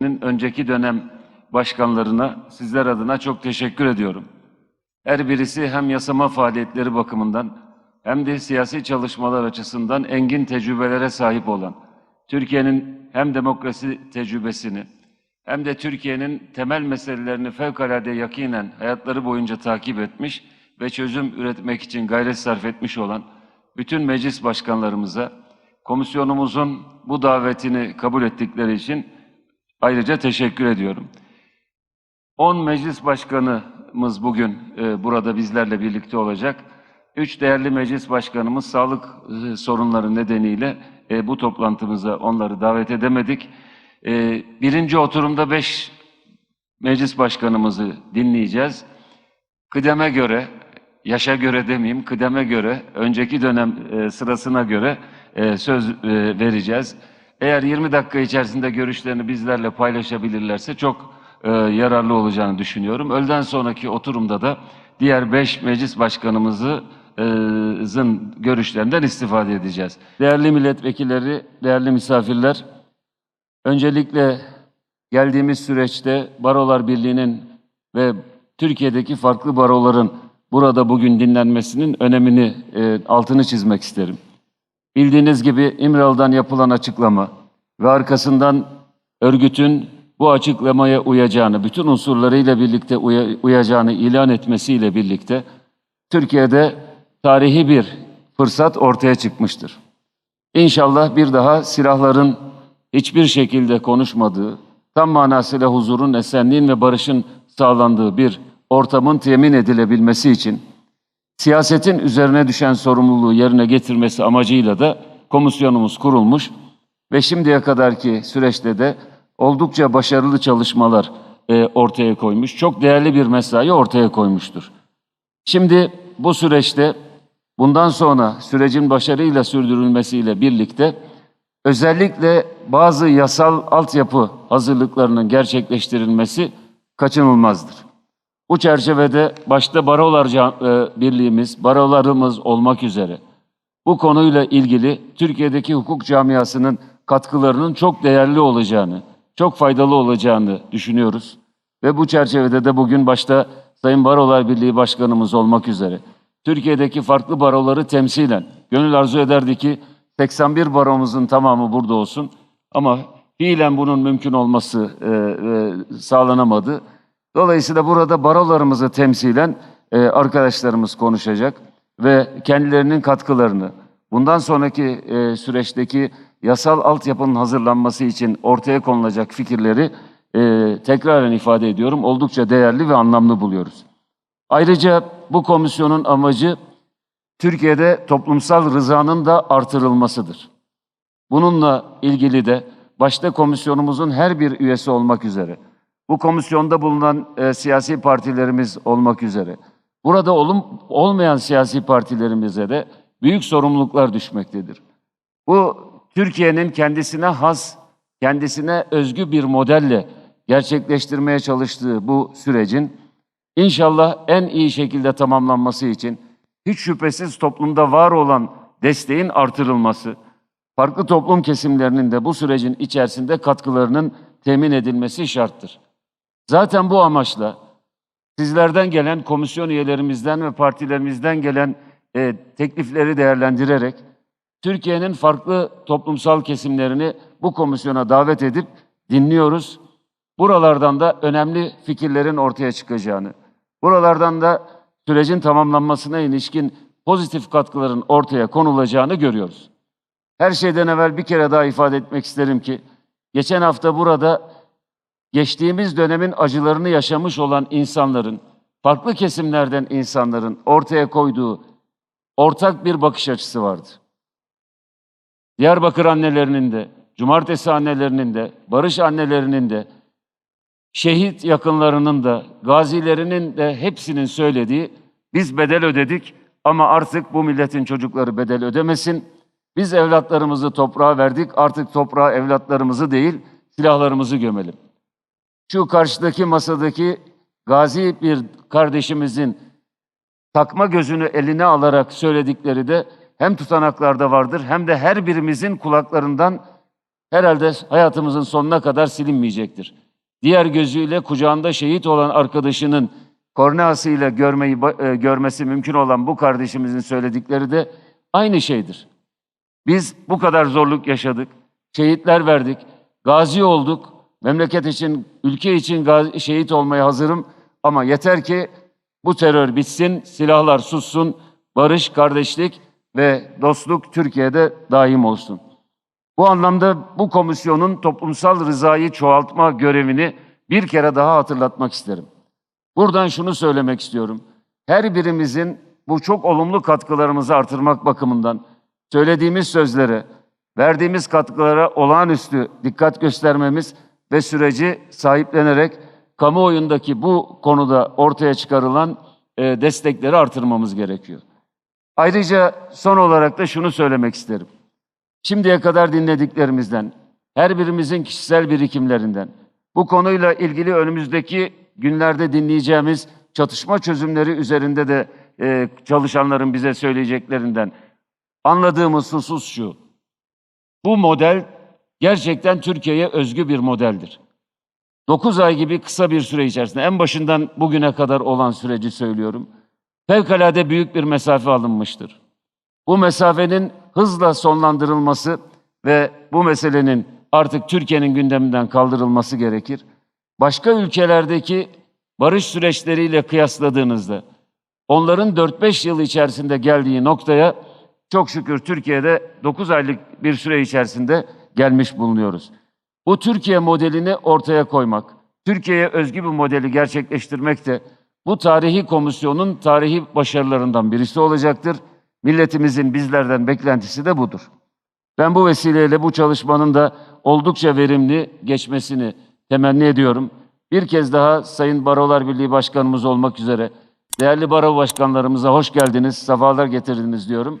önceki dönem başkanlarına sizler adına çok teşekkür ediyorum. Her birisi hem yasama faaliyetleri bakımından hem de siyasi çalışmalar açısından engin tecrübelere sahip olan, Türkiye'nin hem demokrasi tecrübesini hem de Türkiye'nin temel meselelerini fevkalade yakinen hayatları boyunca takip etmiş ve çözüm üretmek için gayret sarf etmiş olan bütün meclis başkanlarımıza, komisyonumuzun bu davetini kabul ettikleri için ayrıca teşekkür ediyorum. 10 meclis başkanımız bugün e, burada bizlerle birlikte olacak. Üç değerli meclis başkanımız sağlık e, sorunları nedeniyle e, bu toplantımıza onları davet edemedik. Birinci oturumda beş meclis başkanımızı dinleyeceğiz. Kıdeme göre, yaşa göre demeyeyim, kıdeme göre, önceki dönem sırasına göre söz vereceğiz. Eğer 20 dakika içerisinde görüşlerini bizlerle paylaşabilirlerse çok e, yararlı olacağını düşünüyorum. Öğleden sonraki oturumda da diğer 5 meclis başkanımızın görüşlerinden istifade edeceğiz. Değerli milletvekilleri, değerli misafirler, öncelikle geldiğimiz süreçte Barolar Birliği'nin ve Türkiye'deki farklı baroların burada bugün dinlenmesinin önemini e, altını çizmek isterim. Bildiğiniz gibi İmralı'dan yapılan açıklama ve arkasından örgütün bu açıklamaya uyacağını, bütün unsurlarıyla birlikte uya- uyacağını ilan etmesiyle birlikte Türkiye'de tarihi bir fırsat ortaya çıkmıştır. İnşallah bir daha silahların hiçbir şekilde konuşmadığı, tam manasıyla huzurun, esenliğin ve barışın sağlandığı bir ortamın temin edilebilmesi için siyasetin üzerine düşen sorumluluğu yerine getirmesi amacıyla da komisyonumuz kurulmuş ve şimdiye kadarki süreçte de oldukça başarılı çalışmalar e, ortaya koymuş. Çok değerli bir mesai ortaya koymuştur. Şimdi bu süreçte bundan sonra sürecin başarıyla sürdürülmesiyle birlikte özellikle bazı yasal altyapı hazırlıklarının gerçekleştirilmesi kaçınılmazdır. Bu çerçevede başta Barolar e, Birliğimiz, barolarımız olmak üzere bu konuyla ilgili Türkiye'deki hukuk camiasının katkılarının çok değerli olacağını, çok faydalı olacağını düşünüyoruz. Ve bu çerçevede de bugün başta Sayın Barolar Birliği Başkanımız olmak üzere Türkiye'deki farklı baroları temsilen gönül arzu ederdi ki 81 baromuzun tamamı burada olsun ama fiilen bunun mümkün olması e, e, sağlanamadı. Dolayısıyla burada barolarımızı temsilen e, arkadaşlarımız konuşacak ve kendilerinin katkılarını, bundan sonraki e, süreçteki yasal altyapının hazırlanması için ortaya konulacak fikirleri e, tekraren ifade ediyorum. Oldukça değerli ve anlamlı buluyoruz. Ayrıca bu komisyonun amacı Türkiye'de toplumsal rızanın da artırılmasıdır. Bununla ilgili de başta komisyonumuzun her bir üyesi olmak üzere, bu komisyonda bulunan e, siyasi partilerimiz olmak üzere, burada olum, olmayan siyasi partilerimize de büyük sorumluluklar düşmektedir. Bu Türkiye'nin kendisine has, kendisine özgü bir modelle gerçekleştirmeye çalıştığı bu sürecin inşallah en iyi şekilde tamamlanması için hiç şüphesiz toplumda var olan desteğin artırılması, farklı toplum kesimlerinin de bu sürecin içerisinde katkılarının temin edilmesi şarttır. Zaten bu amaçla sizlerden gelen komisyon üyelerimizden ve partilerimizden gelen e, teklifleri değerlendirerek Türkiye'nin farklı toplumsal kesimlerini bu komisyona davet edip dinliyoruz. Buralardan da önemli fikirlerin ortaya çıkacağını, buralardan da sürecin tamamlanmasına ilişkin pozitif katkıların ortaya konulacağını görüyoruz. Her şeyden evvel bir kere daha ifade etmek isterim ki, geçen hafta burada geçtiğimiz dönemin acılarını yaşamış olan insanların, farklı kesimlerden insanların ortaya koyduğu ortak bir bakış açısı vardı. Diyarbakır annelerinin de, cumartesi annelerinin de, barış annelerinin de, şehit yakınlarının da, gazilerinin de hepsinin söylediği, biz bedel ödedik ama artık bu milletin çocukları bedel ödemesin. Biz evlatlarımızı toprağa verdik, artık toprağa evlatlarımızı değil, silahlarımızı gömelim. Şu karşıdaki masadaki gazi bir kardeşimizin takma gözünü eline alarak söyledikleri de hem tutanaklarda vardır hem de her birimizin kulaklarından herhalde hayatımızın sonuna kadar silinmeyecektir. Diğer gözüyle kucağında şehit olan arkadaşının korneasıyla görmeyi e, görmesi mümkün olan bu kardeşimizin söyledikleri de aynı şeydir. Biz bu kadar zorluk yaşadık, şehitler verdik, gazi olduk. Memleket için, ülke için şehit olmaya hazırım ama yeter ki bu terör bitsin, silahlar sussun, barış, kardeşlik ve dostluk Türkiye'de daim olsun. Bu anlamda bu komisyonun toplumsal rızayı çoğaltma görevini bir kere daha hatırlatmak isterim. Buradan şunu söylemek istiyorum. Her birimizin bu çok olumlu katkılarımızı artırmak bakımından söylediğimiz sözlere, verdiğimiz katkılara olağanüstü dikkat göstermemiz ve süreci sahiplenerek kamuoyundaki bu konuda ortaya çıkarılan e, destekleri artırmamız gerekiyor. Ayrıca son olarak da şunu söylemek isterim. Şimdiye kadar dinlediklerimizden, her birimizin kişisel birikimlerinden, bu konuyla ilgili önümüzdeki günlerde dinleyeceğimiz çatışma çözümleri üzerinde de e, çalışanların bize söyleyeceklerinden anladığımız husus şu. Bu model gerçekten Türkiye'ye özgü bir modeldir. 9 ay gibi kısa bir süre içerisinde en başından bugüne kadar olan süreci söylüyorum. Fevkalade büyük bir mesafe alınmıştır. Bu mesafenin hızla sonlandırılması ve bu meselenin artık Türkiye'nin gündeminden kaldırılması gerekir. Başka ülkelerdeki barış süreçleriyle kıyasladığınızda onların 4-5 yıl içerisinde geldiği noktaya çok şükür Türkiye'de 9 aylık bir süre içerisinde gelmiş bulunuyoruz. Bu Türkiye modelini ortaya koymak, Türkiye'ye özgü bir modeli gerçekleştirmek de bu tarihi komisyonun tarihi başarılarından birisi olacaktır. Milletimizin bizlerden beklentisi de budur. Ben bu vesileyle bu çalışmanın da oldukça verimli geçmesini temenni ediyorum. Bir kez daha Sayın Barolar Birliği Başkanımız olmak üzere değerli baro başkanlarımıza hoş geldiniz, sefalar getirdiniz diyorum.